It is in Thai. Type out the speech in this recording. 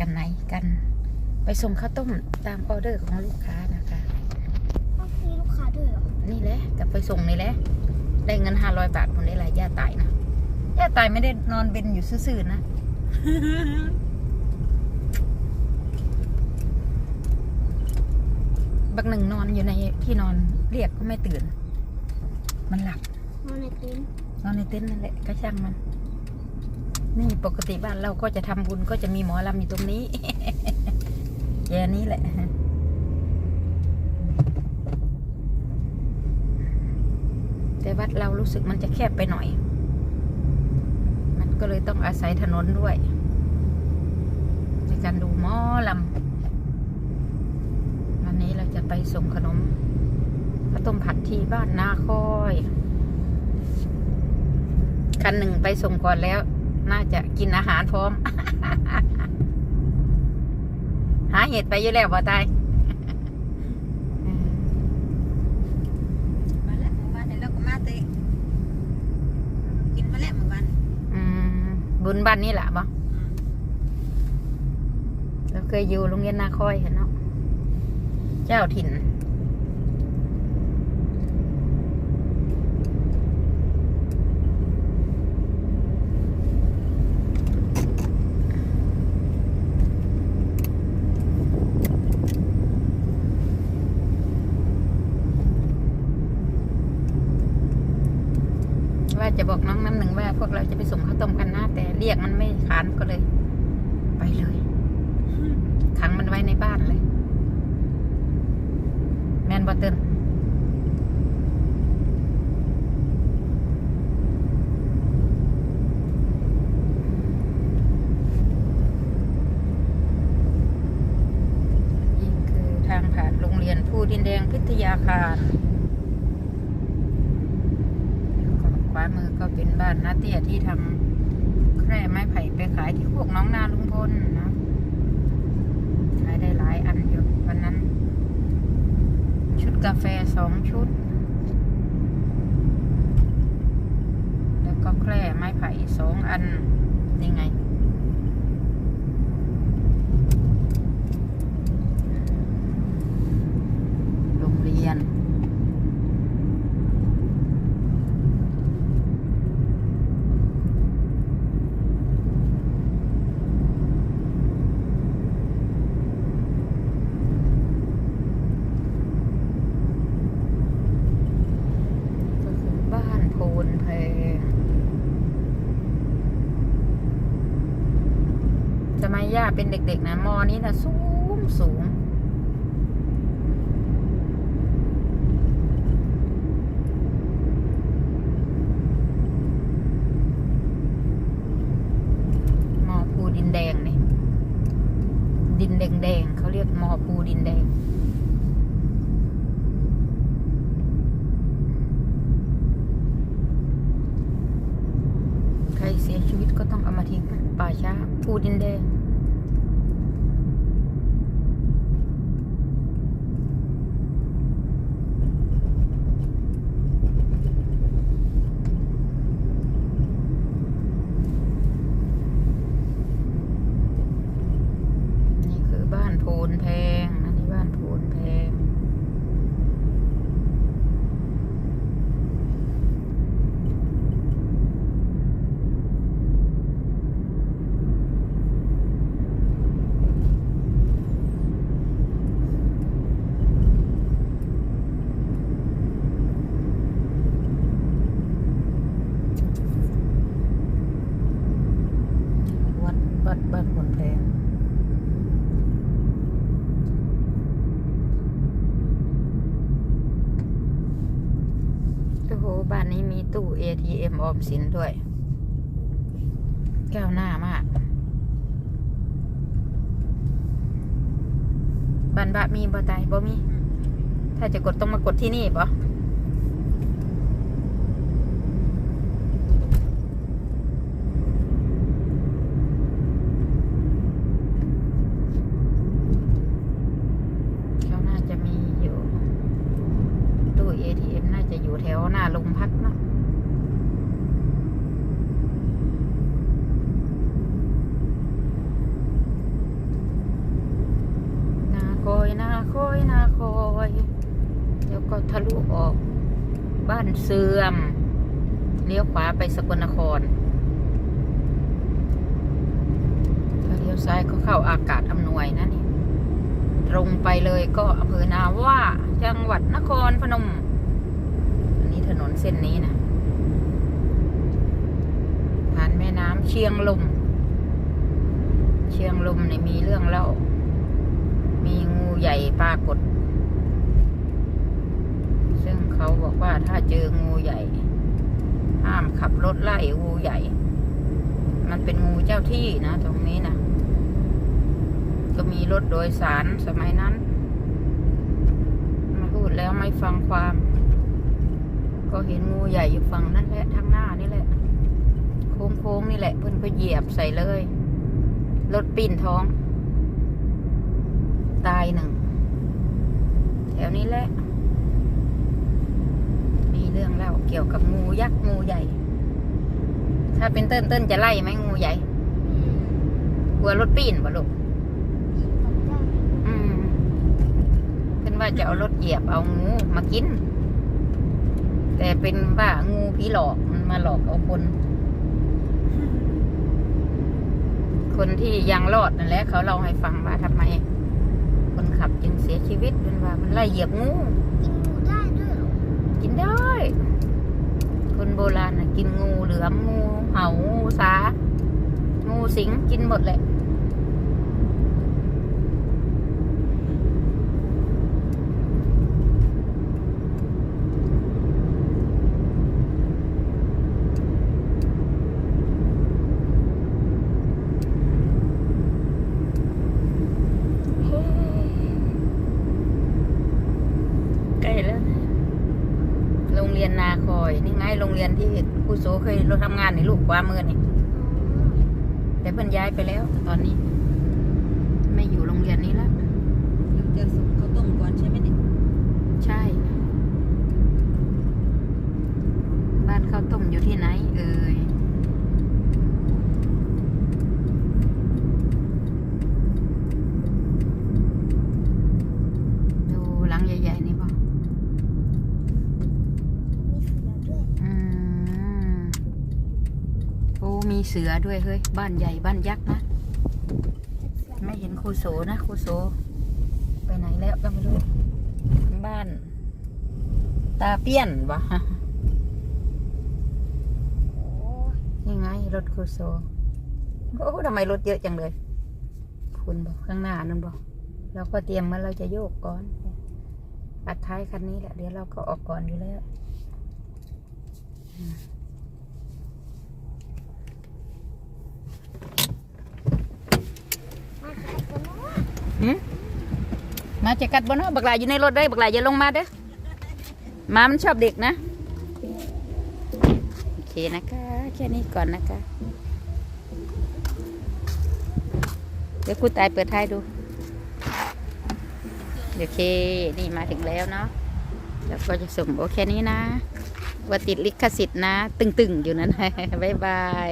กันไหนกัน ไปส่งข้าวต้มตามออเดอร์ของลูกค้านะคะต้องมีลูกค้าด้วยเหรอ นี่แหละกับไปส่งนี่แหละ ได้เงินห้าร้อยบาทคนได้หลายย่าตายนะย่าตายไม่ได้นอนเป็นอยู่ซื่อๆนะบักหนึ่งนอนอยู่ในที่นอนเรียกก็ไม่ตื่น มันหลับ นอนในเต็นท์นอนในเต็นท์นั่นแหละก็ช่างมัน นี่ปกติบ้านเราก็จะทำบุญก็จะมีหมอลำอยู่ตรงนี้แย่นี้แหละแต่วัดเรารู้สึกมันจะแคบไปหน่อย มันก็เลยต้องอาศัยถนนด้วย ในการดูหมอลำวันนี้เราจะไปส่งขนมข้าวต้มผัดที่บ้านนาคอยคันหนึ่งไปส่งก่อนแล้ว น่าจะกินอาหารพร้อม หาเห็ดไปเยอะแล้วบ่ตายมาแล้วหมู่บ้านเนี่ยเราก็มาเตะกินมาแล้วหมู่บ้านอืมบุญบ้านนี่แหละบ่เราเคยอยู่โรงเรียนนาคอยเห็นเนาะเจ้าถิ่น ว่า จะบอกน้องน้ำหนึ่งว่าพวกเราจะไปส่งข้าวต้มกันนะแต่เรียกมันไม่ขานก็เลย ไปเลยขังมันไว้ในบ้านเลย แมนบอเตินนี่คือทางผ่านโรงเรียนผู้ดินแดงพิทยาคาร ขวามือก็เป็นบ้านนาเตี้ยที่ทำแคร่ไม้ไผ่ไปขายที่พวกน้องนาลุงพลนะขายได้หลายอันอยู่วันนั้น ชุดกาแฟสองชุด แล้วก็แคร่ไม้ไผ่สองอันนี่ไง โรงเรียน ก็คือบ้านโพนแพงสมัยย่า เป็นเด็ก ๆ นะมอนี้นะสูงสูงมอภูดินแดงนี่ดินแดงๆเขาเรียกมอภูดินแดงใครเสียชีวิตก็ต้องเอามาทิ้งป่าช้าภูดินแดง นี่คือบ้านโพนแพงนะนี่บ้านโพนแพง วัดวัดบ้านโพนแพง โอ้โห บ้านนี้มีตู้ ATM ออมสินด้วย แก้วหน้ามาก บันบะมีบ่ตายบ่มี ถ้าจะกดต้องมากดที่นี่บ่ขาน่าจะมีอยู่ ตู้ ATM น่าจะอยู่แถวหน้าโรงพักเนาะ อยนาคอยเดี๋ยวก็ทะลุออก บ้าน เสื่อม เลี้ยวขวาไปสกลนคร ถ้าเลี้ยวซ้ายก็เข้าอากาศอำนวยนะนี่ ตรงไปเลยก็อำเภอนาว่าจังหวัดนครพนม อันนี้ถนนเส้นนี้นะผ่านแม่น้ำเชียงลม เชียงลมเนี่ยมีเรื่องเล่า มีงูใหญ่ปรากฏ เขาบอกว่าถ้าเจองูใหญ่ ห้ามขับรถไล่งูใหญ่ มันเป็นงูเจ้าที่นะ ตรงนี้นะก็มีรถโดยสารสมัยนั้นมาพูดแล้วไม่ฟังความ ก็เห็นงูใหญ่อยู่ฝั่งนั่นแหละทางหน้านี่แหละ โค้งๆนี่แหละ เพิ่นก็เหยียบใส่เลย รถปีนท้อง ตายหนึ่ง แถวนี้แหละ เรื่องเล่าเกี่ยวกับงูยักษ์งูใหญ่ ถ้าเป็นเติ้นเติ้นจะไล่ไหมงูใหญ่ กลัวรถปีนป่ะลูกอืมเพิ่นว่าจะเอารถเหยียบเอางูมากิน แต่เป็นว่างูผีหลอกมันมาหลอกเอาคน คนที่ยังรอดนั่นแหละเขาเล่าให้ฟังว่าทำไม คนขับจึงเสียชีวิตเป็นว่ามันไล่เหยียบงูกินหมูได้ด้วยเหรอกินได้ คนโบราณนะกินงูเหลือมงู เห่างูสา งูสิงกินหมดแหละ ใกล้แล้วนะ โรงเรี ยนนาคอย นี่ไงโรงเรียนที่ครูโสเคยเราทำงานในลูกกว่ามือนี่แต่เพิ่นย้ายไปแล้ว ตอนนี้ ไม่อยู่โรงเรียนนี้แล้วเดี๋ยวจะส่งข้าวต้มก่อนใช่ไหมเนี่ยใช่ บ้านข้าวต้มอยู่ที่ไหน เอ่ยดูหลังใหญ่ๆนี่ป่ะ มีเสือด้วย อืมโอ้ มีเสือด้วยเฮ้ย บ้านใหญ่บ้านยักษ์นะ ไม่เห็นครูโสนะครูโส ไปไหนแล้วก็ไม่รู้ บ้าน ตาเปี้ยนวะโอ้นี่ไง รถครูโซโอ้ทำไมรถเยอะจังเลย คุณบอกข้างหน้านั่นบอกเราก็เตรียมมาเราจะโยกก่อนอัดท้ายคันนี้แหละ เดี๋ยวเราก็ออกก่อนอยู่แล้ว มาขายกันเนาะ หื มาจะกัดบนเนาะบักหลายอยู่ในรถได้บักหลายอย่าลงมาเด้อมามันชอบเด็กนะ โอเคนะคะ แค่นี้ก่อนนะคะ เดี๋ยวครูตายเปิดท้ายดูโอเค นี่มาถึงแล้วเนาะแล้วก็จะส่งโอเคนี้นะ ว่าติดลิขสิทธิ์นะ ตึงๆ อยู่นั้นบ๊ายบาย